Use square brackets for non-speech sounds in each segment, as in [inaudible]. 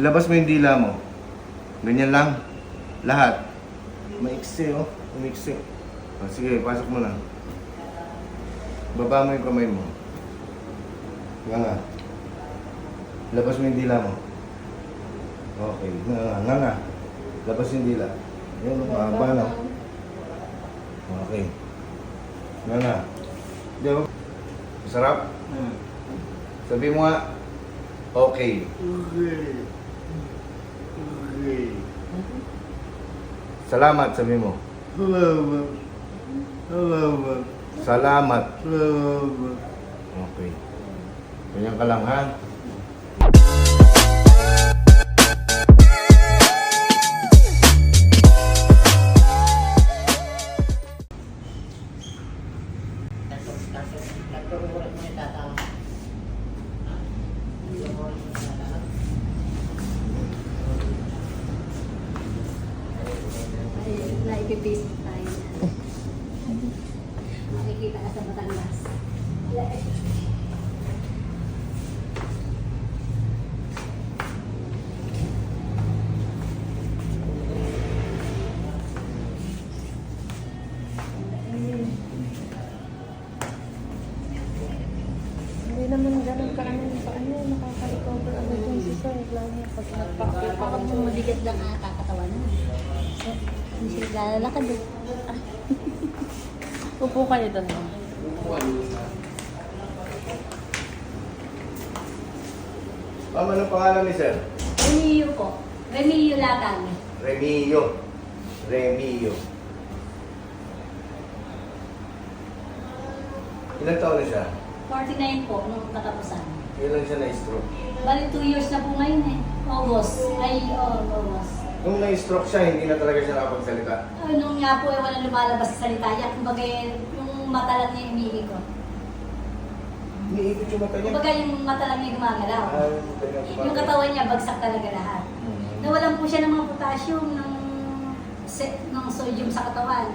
Labas mo yung dila mo. Ganyan lang. Lahat. Maiksi oh. Umiksi. O, sige, pasok mo na. Baba mo yung kamay mo. Nga nga. Labas mo yung dila mo. Okay. Nga nga. Nga nga. Labas yung dila. Yan, mahaba na. Okay. Nga nga. Di ba? Masarap? Sabi mo nga, okay. Okay. Salamat, sabi mo. Salamat. Salamat. Salamat. Salamat. Okay. Ganyan ka lang, ha? Ay, naipipis tayo. Makikita ka sa Batangas. Naman ganun ka ano sa ano, nakaka-recover agad yung si Sir. Lalo pag nagpa-appear pa Parang kami. mabigat lang ang kakatawan mo. Hindi sila lalakad eh. [laughs] Upo kayo doon. ma'am. Anong pangalan ni Sir? Remio po. Remio Latang. Remio. Remio. Ilan taon na siya? 49 po nung katapusan. Ilan siya na-stroke? Bali 2 years na po ngayon eh. August. Ay, oh, August. Nung na-stroke siya, hindi na talaga siya nakapagsalita. Ay, nung nga po eh, walang lumalabas sa salita niya. Kumbaga eh, yung mata lang niya umiikot. Iniikot yung mata niya. Kumbaga yung mata lang niya gumagalaw. Ah, yung katawan niya, bagsak talaga lahat. Hmm. Nawalan po siya ng mga potassium, ng, se- ng sodium sa katawan.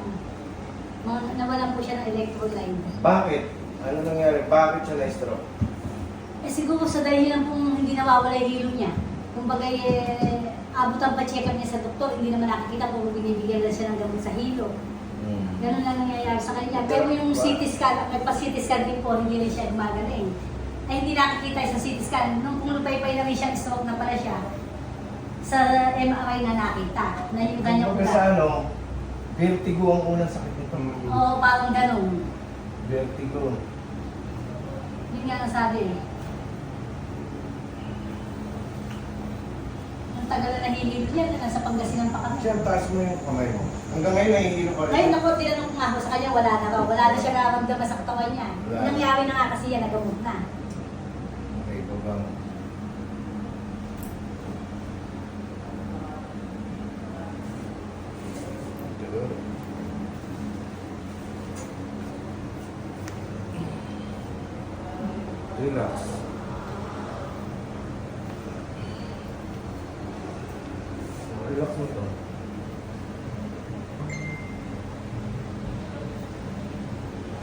Mga- Nawalan po siya ng electrolyte. Bakit? Ano nangyari? Bakit siya na-stroke? Eh siguro sa dahilan pong hindi nawawala yung hilo niya. Kumbaga eh, abot ang pa-check up niya sa doktor, hindi naman nakikita kung binibigyan lang siya ng gamot sa hilo. Hmm. Ganun lang nangyayari sa kanya. Pero yung CT scan, nagpa-CT scan din po, hindi rin siya gumagaling. Ay hindi nakikita sa CT scan. Nung pumulupay-pay na rin siya, stroke na pala siya. Sa MRI na nakita, na yung kanyang Kumbaga sa ugat. ano, vertigo ang unang sakit nito. Oo, parang ganun. Vertigo. Yun nga ang sabi eh. Tagal na nahihilo niya, na nasa Pangasinan pa kami. Siya, taas mo yung kamay mo. Hanggang ngayon, nahihilo pa rin. Ngayon ako, tinanong nga ako sa kanya, wala na raw. Wala na siya nararamdaman sa katawan niya. Wala. Nangyari na nga kasi yan, nagamot na. Okay, baba mo. Ito. Relax. Relax mo to.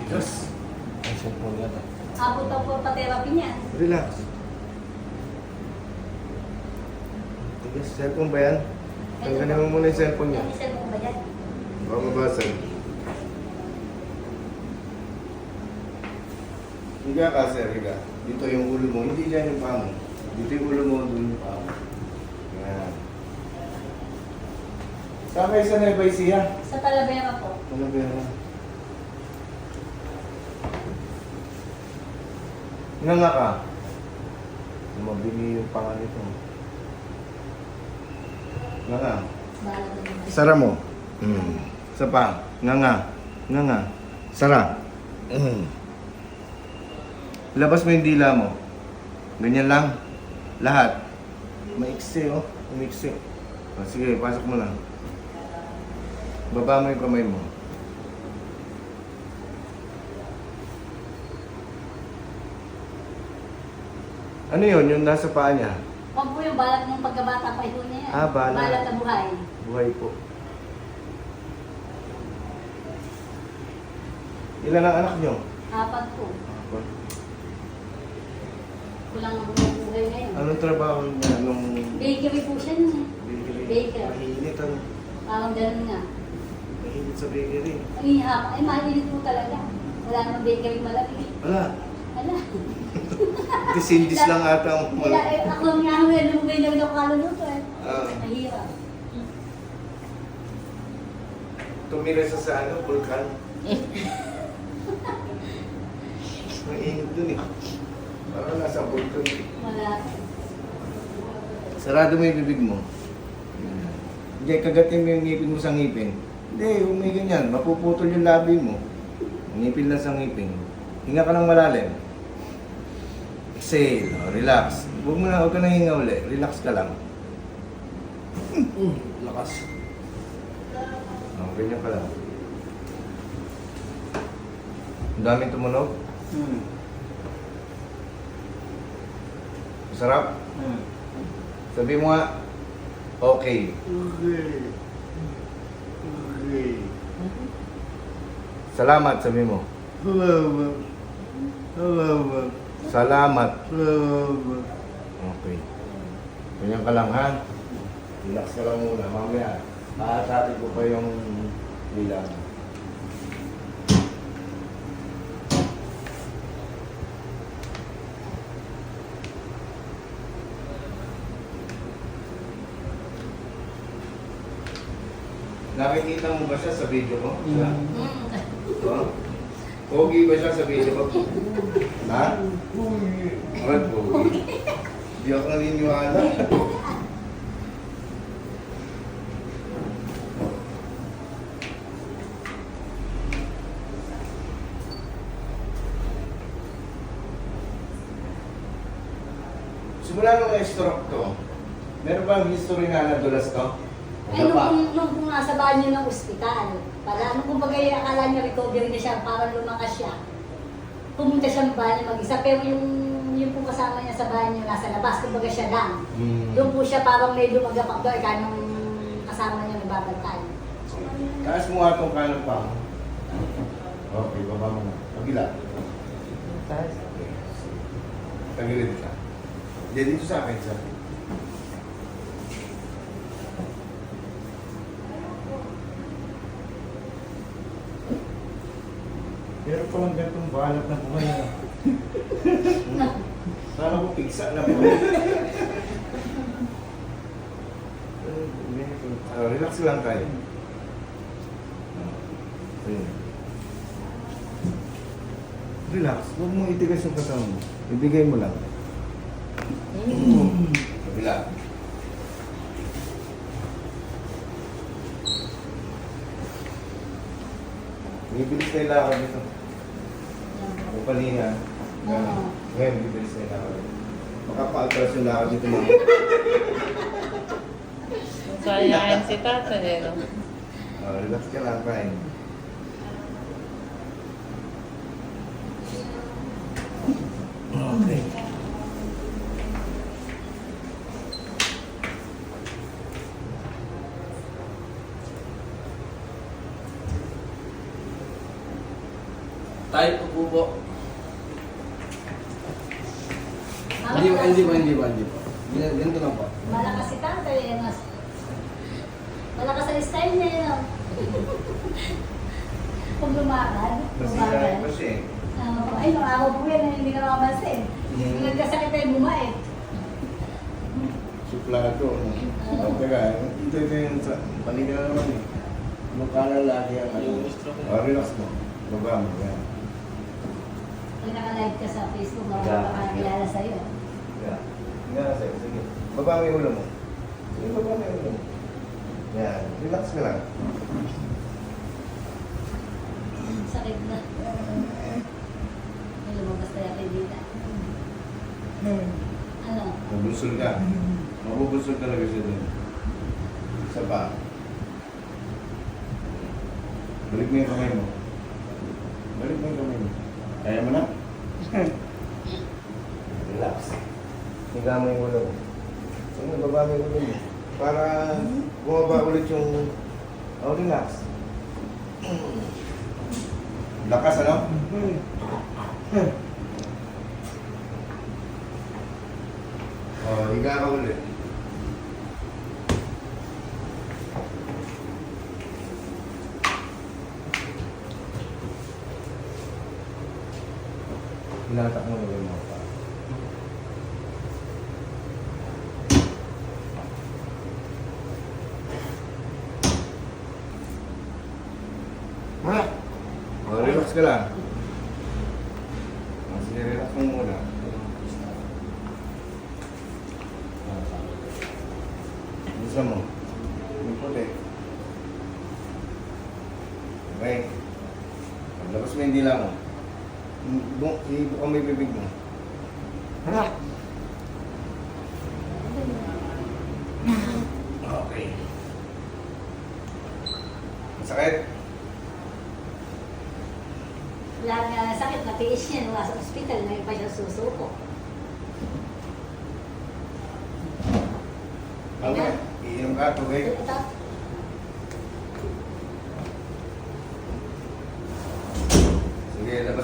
Tigas. Ang cellphone yata. Abot daw po pa-therapy niya. Relax. Tigas, cellphone ba yan? Tanggalin mo muna yung cellphone niya. Yung cellphone ba yan? Baka mabasag. Higa ka, sir, higa. Dito yung ulo mo, hindi dyan yung paa mo. Dito yung ulo mo, doon yung paa mo. Yan. Saan kayo sa Nueva Ecija? Sa Talavera po. Ano ba yan? Nga nga ka. Mabili yung panga nito. Nga nga. Sara mo. Mm. Isa pa. Nga nga. Nga nga. Sara. Mm. Labas mo yung dila mo. Ganyan lang. Lahat. Maiksi oh. Umiksi. O, sige, pasok mo na. Baba mo yung kamay mo. Ano yun? Yung nasa paa niya? Huwag po yung balat ng pagkabata pa ito niya. Ah, balat. Balat na buhay. Buhay po. Ilan ang anak niyo? Apat po. Kulang ang buhay ngayon. Anong trabaho niya nung bakery po siya nun eh. Baker. Mahinit ang... Parang ganun nga. Mahinit sa bakery. Ay, ay mainit po talaga. Wala namang bakery malamig. Wala. Wala. [laughs] Ito sindis lang ata ang... Wala, eh, ako ang yan, lumubay lang ako kaluluto eh. Ah. Mahirap. Tumira sa sa ano, vulkan. [laughs] Ang init dun eh. Parang nasa vulkan. Wala. Sarado mo yung bibig mo. Hindi, kagatin mo yung ngipin mo sa ngipin. Hindi, huwag may ganyan. Mapuputol yung labi mo. Ngipin lang sa ngipin. Hinga ka ng malalim. Exhale. O, relax. Huwag mo na, huwag ka na hinga uli. Relax ka lang. Lakas. O, ganyan ka lang. Ang daming tumunog. Hmm. Masarap. Hmm. Sabi mo nga, okay. Okay. Okay. Salamat, sabi mo. Salamat. Salamat. Salamat. Salamat. Okay. Ganyan ka lang, ha? Relax ka lang muna. Mamaya, aatati ko pa yung bilang. Nakikita mo ba siya sa video ko? Siya? Mm. Oh? Pogi ba siya sa video ko? Ha? Bakit pogi? Di ako naniniwala. Simula nung na-stroke to, meron bang history na nadulas to? Ay, nung, nung, nung, nung nasa banyo ng ospital, para ano kumbaga yung akala niya recovery na siya, parang lumakas siya. Pumunta siya ng banyo mag-isa, pero yung, yung po kasama niya sa banyo nasa labas, kumbaga siya lang. Hmm. Doon po siya parang may lumagapak doon, kaya nung kasama niya nagbabantay. Taas mo nga itong kanan pa. Okay, baba mo na. Pagila. Tagilid ka. Hindi, dito sa akin, sa Pero palang ganitong balat na buhay na. [laughs] Sana ko pigsa na buhay. [laughs] Ah, relax lang tayo. Ayun. Relax. Huwag mo itigas yung katawan mo. Ibigay mo lang. Kabila. Bibilis na yung lakad nito. Kung kanina. Oo. Ngayon, bibilis na yung lakad. Makapa-atras yung lakad nito mga. Sayain si tata eh, no? Ah, relax ka lang, kain. Tayo po po Hindi po, hindi po, hindi po, hindi po. Gan- Ganito lang po. Malakas si tatay, eh, mas. Malakas ang style niya yun. [laughs] Kung lumakad, lumakad. eh. Oo, ay, nung araw po yan, hindi ka nakapansin. Mm. Nagkasakit tayo bumait. Suplado. no? Teka, ito ito yung na naman eh. Mukha na lagi ang ano. Oh, relax mo. Baba mo. Yan. Pag naka-live ka sa Facebook, Yeah. marami makakilala sa'yo. Yan. Nga sa'yo. Sige. Baba yung ulo mo. Sige, baba yung ulo mo. Yan. Relax ka lang. Sakit na. May lumabas tayo kay Dita. Ano? Mabusol ka. Mabubusol talaga siya dun. Isa pa. Balik mo yung kamay mo. Balik mo yung kamay mo. Kaya mo na? Relax. Higa mo yung ulo mo. Ano, baba mo yung ulo mo. Para bumaba ulit yung... Oh, relax. Lakas, ano? Oh, higa ka ulit. Ilatak mo na mo pa. Oh, relax ka lang. Oh, sige, relax mo muna. Gusto mo? Yung puti. Okay. Paglabas mo yung dila mo. Bu- Ibuka mo yung bibig mo. Okay. Sakit? Wala nga sakit na tiis niya nung nasa ospital, ngayon pa siya susuko. Okay. Iinom ka, tubig. Ito,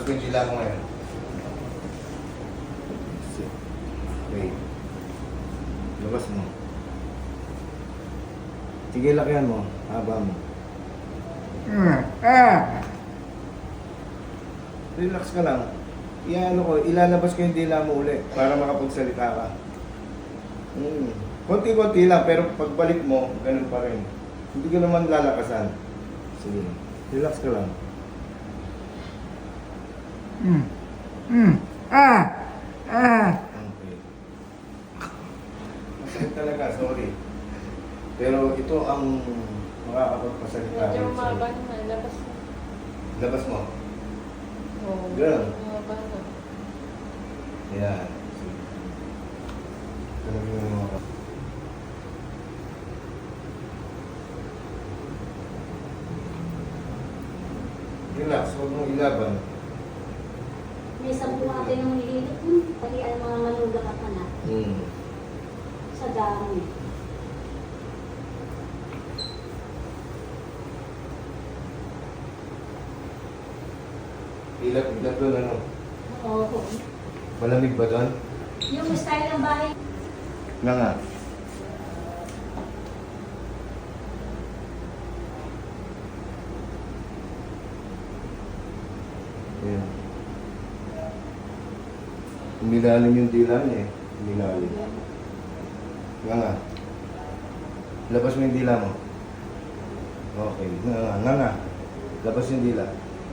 Yung dila mo ngayon. Wait. Labas mo. Sige, lakihan mo. Haba mo. Relax ka lang. Iano ko, ilalabas ko yung dila mo uli para makapagsalita ka. Hmm. Konti-konti lang, pero pagbalik mo, ganun pa rin. Hindi ka naman lalakasan. Sige, relax ka lang. Okay. Masakit talaga, sorry. Pero ito ang makakapagpasalita. Medyo umaba na, labas na. Labas mo. Oo. Ganun. Umaba na. Yan. Talaga yung mga... Relax, huwag mong ilaban. Isang bumate nung nililip hmm, pati ang mga manugang at anak Hmm. sa dami. Ilap, ilap doon ano. Oo. Malamig ba doon? Yung style ng bahay, Nga nga. Ayan. Umilalim yung dila niya eh. Umilalim. Nga nga. Labas mo yung dila mo. Okay. Nga nga. Nga nga. Labas yung dila.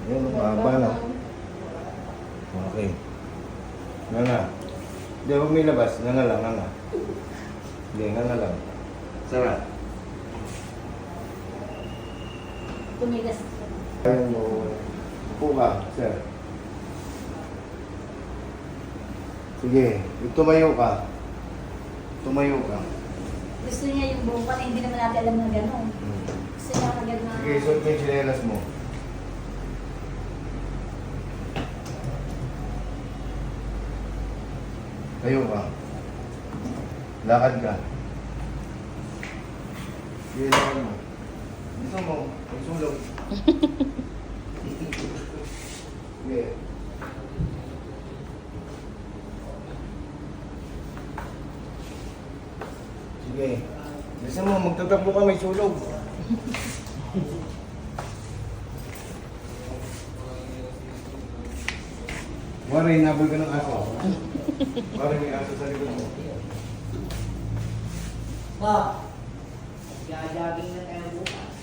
Ayan, mahaba na. Okay. Nga nga. Hindi, huwag may labas. Nga nga lang, nga nga. Hindi, nga nga lang. Sarap. tumigas. Ayun mo. Upo ka, sir. Sige, tumayo ka. Tumayo ka. Gusto niya yung buong pati, hindi naman natin alam na gano'n. Hmm. Gusto niya agad na... Sige, suot mo yung chinelas mo. Tayo ka. Lakad ka. Sige, lakad mo. Gusto mo, may [laughs] sulog. Sige. Sige. Magtatakbo ka, may sulog. Wari, nabol ka ng aso. Wari, may aso sa likod mo. Ba, gagaging na tayo bukas.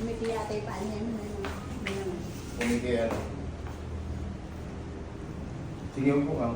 Umiti yata yung paan niya. ano. Kumiki ano. Sige, upo ka.